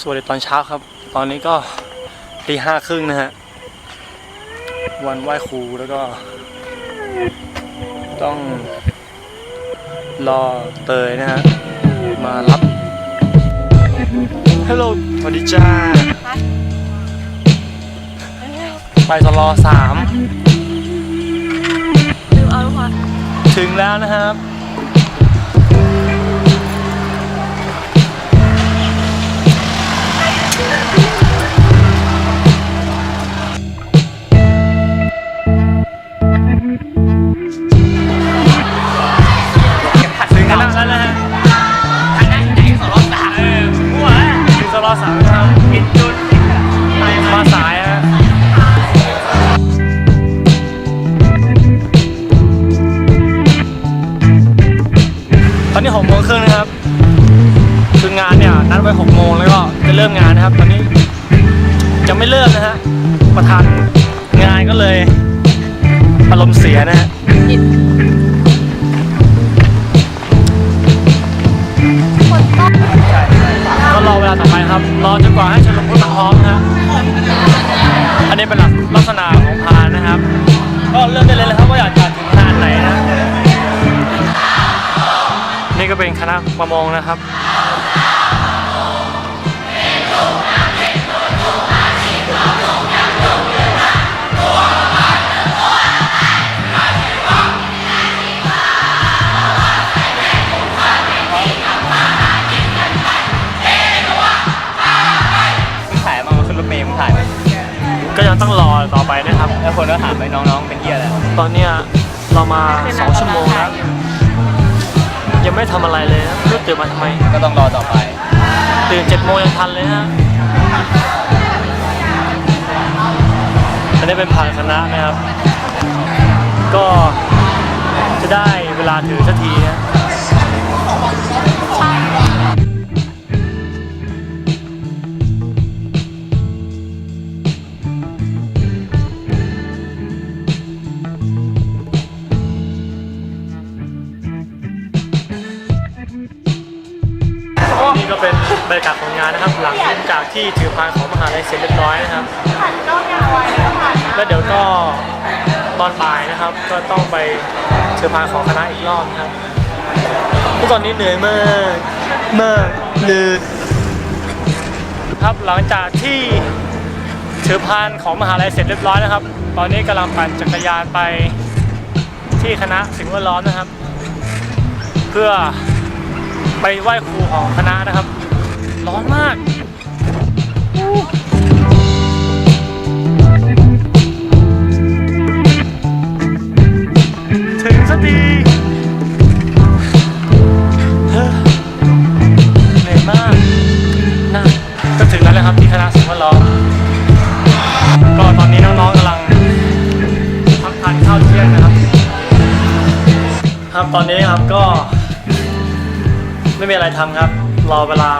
สวัสดีตอนเช้าครับ ตอนนี้ก็ตีห้าครึ่งนะฮะ วันไหว้ครูแล้วก็ ต้องรอเตยนะฮะ มารับฮัลโหลสวัสดีจ้า ไปตลอสามลืมเอาลูกบอลถึงแล้วนะครับ เริ่มงานนะครับ ตอนนี้ยังไม่เริ่มนะฮะประธานงานก็เลยอารมณ์เสียนะฮะก็รอเวลาต่อไปครับ รอจนกว่าให้ชนลมุทพร้อมนะฮะอันนี้เป็นลักษณะของพานนะครับ ก็เลือกได้เลยนะครับว่าอยากจะถึงพานไหนนะ นี่ก็เป็นคณะประมงนะครับ ถ่ายมาขึ้นรถเมล์มึงถ่ายไหมก็ยังต้องรอต่อไปนะครับ แล้วคนก็ถามไปน้องๆ เป็นเหี้ยอะไรตอนเนี้ยเรามาสองชั่วโมงแล้วยังไม่ทำอะไรเลยนะไม่รู้ตื่นมาทำไม ก็ต้องรอต่อไป ตื่นเจ็ดโมงยังทันเลยนะอันนี้เป็นผ่านคณะนะครับ ก็จะได้เวลาถือสักทีนะนี่ก็เป็น บรรยากาศของงานนะครับ หลังจากที่ถือพานของมหาลัยเสร็จเรียบร้อยนะครับ แล้วเดี๋ยวก็ตอนบ่ายนะครับ ก็ต้องไปถือพานของคณะอีกรอบนะครับทุกตอนนี้เหนื่อยมากมากเลยครับหลังจากที่ถือพานของมหาลัยเสร็จเรียบร้อยนะครับ ตอนนี้กำลังปั่นจักรยานไปที่คณะสิ่งแวดล้อมนะครับ เพื่อไปไหว้ครูของคณะนะครับ ร้อนมากถึงสักทีเฮ้อเหนื่อยมากนะก็ถึงแล้วนะครับที่คณะสิ่งแวดล้อมก็ตอนนี้น้องๆกำลังพักทานข้าวเที่ยงนะครับ ครับตอนนี้ครับก็ไม่มีอะไรทำครับ รอเวลา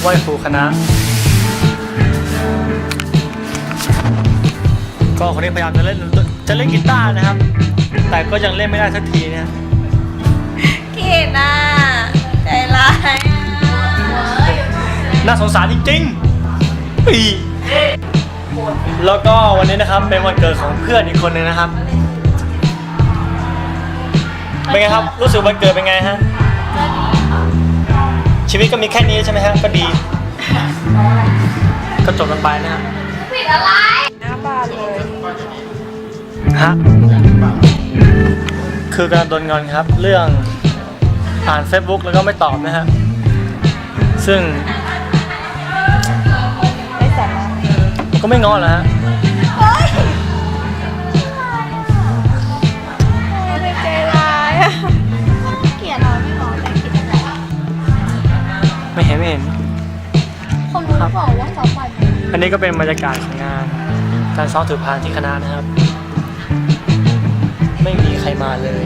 ไหว้ครูคณะ ก็คนนี้พยายามจะเล่นจะเล่นกีตาร์นะครับ แต่ก็ยังเล่นไม่ได้สักทีนะเกลียดอะใจร้ายอะน่าสงสารจริงๆปีแล้วก็วันนี้นะครับเป็นวันเกิดของเพื่อนอีกคนหนึ่งนะครับ เป็นไงครับ รู้สึกวันเกิดเป็นไงฮะ ชีวิตก็มีแค่นี้ใช่ไหมฮะก็ดี ก็จบกันไปนะฮะปิดอะไรหน้าบานเลยฮะคือกำลังโดนงอนครับ เรื่องอ่าน Facebook แล้วก็ไม่ตอบนะฮะซึ่ง ไม่สาระก็ไม่งอนแล้วฮะ คนรู้บอกว่าสองวันอันนี้ก็เป็นบรรยากาศของงาน การซ้อมถือพานที่คณะนะครับ ไม่มีใครมาเลย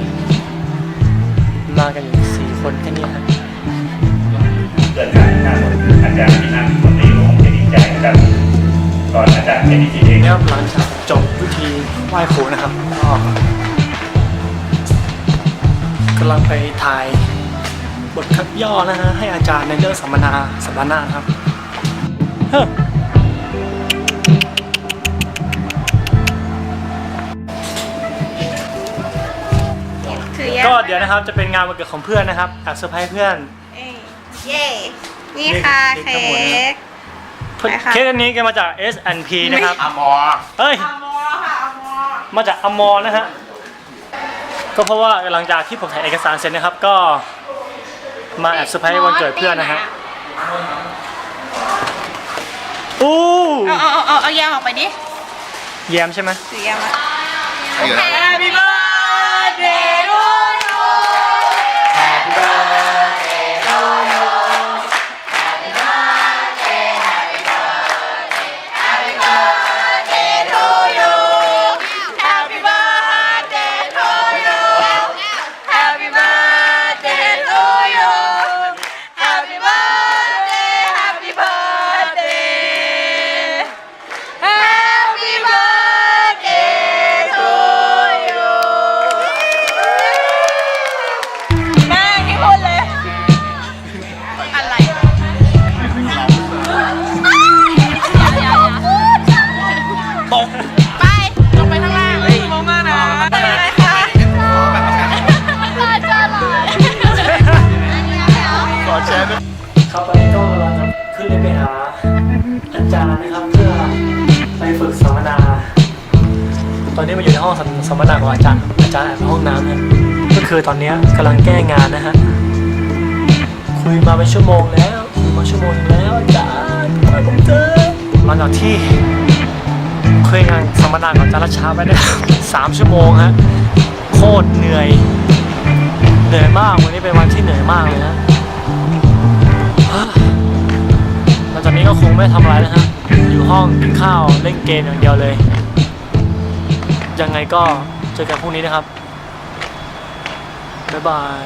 มากันอยู่สี่คนแค่นี้ฮะเกิดจากการอาจารย์ที่นั่งคนนี้คงจะดีใจนะครับก่อนอาจารย์เป็นดีเองนี่ครับหลังจากจบพิธีไหว้ครูนะครับก็กำลังไปถ่ายบทคัดย่อนะฮะให้อาจารย์ในเรื่องสัมมนาสัมมนาครับเฮ้อ คือแยกก็เดี๋ยวนะครับจะเป็นงานวันเกิดของเพื่อนนะครับแอบเซอร์ไพรส์เพื่อนเอ้ยเย่นี่ค่ะนี่เค้ทั้งหมดนะกเพื่อนไหนคะ เคสอันนี้ก็มาจาก S&P นะครับอมอเฮ้ย อมอค่ะอมอมาจากอมรนะฮะ ก็เพราะว่าหลังจากที่ผมถ่ายเอกสารเสร็จนะครับ ก็มาแอบเซอร์ไพรส์วันเกิดเพื่อนนะฮะอู้ เอาเอาเอาเอาเอาแยมออกไปดิ แยมใช่ไหมถือแยมอะอยู่นะ Happy birthday อาจารย์นะครับ เพื่อไปฝึกสัมมนา ตอนนี้มาอยู่ในห้องสัมมนาของอาจารย์อาจารย์แอบไปห้องน้ำนะก็คือตอนนี้กำลังแก้งานนะฮะคุยมาเป็นชั่วโมงแล้วคุยมาชั่วโมงแล้วอาจารย์ทำไมผมเจอหลังจากที่คุยงานสัมมนากับอาจารย์รัชชาไปได้สามชั่วโมงฮะโคตรเหนื่อยเหนื่อยมากวันนี้เป็นวันที่เหนื่อยมากเลยนะ ไม่ทำอะไรนะฮะ อยู่ห้องกินข้าวเล่นเกมอย่างเดียวเลย ยังไงก็เจอกันพรุ่งนี้นะครับ บ๊ายบาย